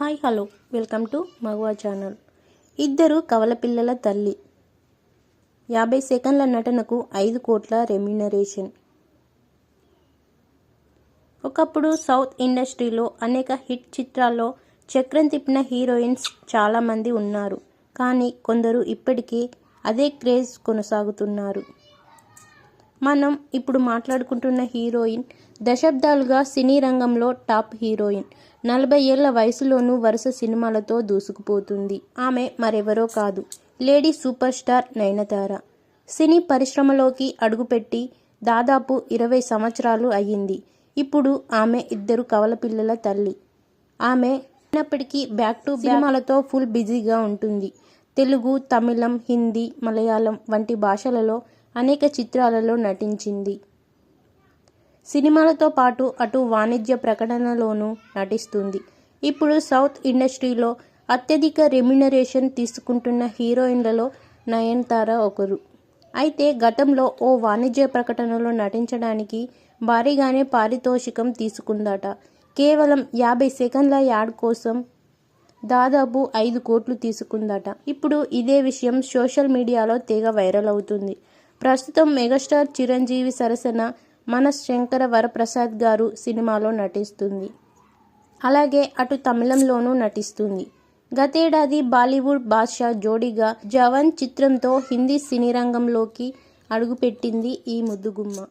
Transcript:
Hi hello. Welcome to Maguva channel. ఇద్దరు కవల పిల్లల తల్లి. యాభై సెకండ్ల నటనకు ఐదు కోట్ల రెమ్యునరేషన్. ఒకప్పుడు సౌత్ ఇండస్ట్రీలో అనేక హిట్ చిత్రాల్లో చక్రం తిప్పిన హీరోయిన్స్ చాలామంది ఉన్నారు. కానీ కొందరు ఇప్పటికీ అదే క్రేజ్ కొనసాగుతున్నారు. మనం ఇప్పుడు మాట్లాడుకుంటున్న హీరోయిన్ దశాబ్దాలుగా సినీ రంగంలో టాప్ హీరోయిన్. నలభై ఏళ్ళ వయసులోనూ వరుస సినిమాలతో దూసుకుపోతుంది. ఆమె మరెవరో కాదు. Lady superstar Nayanthara. సినీ పరిశ్రమలోకి అడుగుపెట్టి దాదాపు ఇరవై సంవత్సరాలు అయ్యింది. ఇప్పుడు ఆమె ఇద్దరు కవల పిల్లల తల్లి. ఆమె అయినప్పటికీ బ్యాక్ టు సినిమాలతో ఫుల్ బిజీగా ఉంటుంది. తెలుగు తమిళం హిందీ మలయాళం వంటి భాషలలో అనేక చిత్రాలలో నటించింది. సినిమాలతో పాటు అటు వాణిజ్య ప్రకటనలోనూ నటిస్తుంది. ఇప్పుడు సౌత్ ఇండస్ట్రీలో అత్యధిక రెమ్యునరేషన్ తీసుకుంటున్న హీరోయిన్లలో నయనతార ఒకరు. అయితే గతంలో ఓ వాణిజ్య ప్రకటనలో నటించడానికి భారీగానే పారితోషికం తీసుకుందట. కేవలం యాభై సెకండ్ల యాడ్ కోసం దాదాపు ఐదు కోట్లు తీసుకుందట. ఇప్పుడు ఇదే విషయం సోషల్ మీడియాలో తెగ వైరల్ అవుతుంది. ప్రస్తుతం మెగాస్టార్ చిరంజీవి సరసన మన శంకర వరప్రసాద్ గారు సినిమాలో నటిస్తుంది. అలాగే అటు తమిళంలోనూ నటిస్తుంది. గతేడాది బాలీవుడ్ బాద్షా జోడీగా జవాన్ చిత్రంతో హిందీ సినీ రంగంలోకి అడుగుపెట్టింది ఈ ముద్దుగుమ్మ.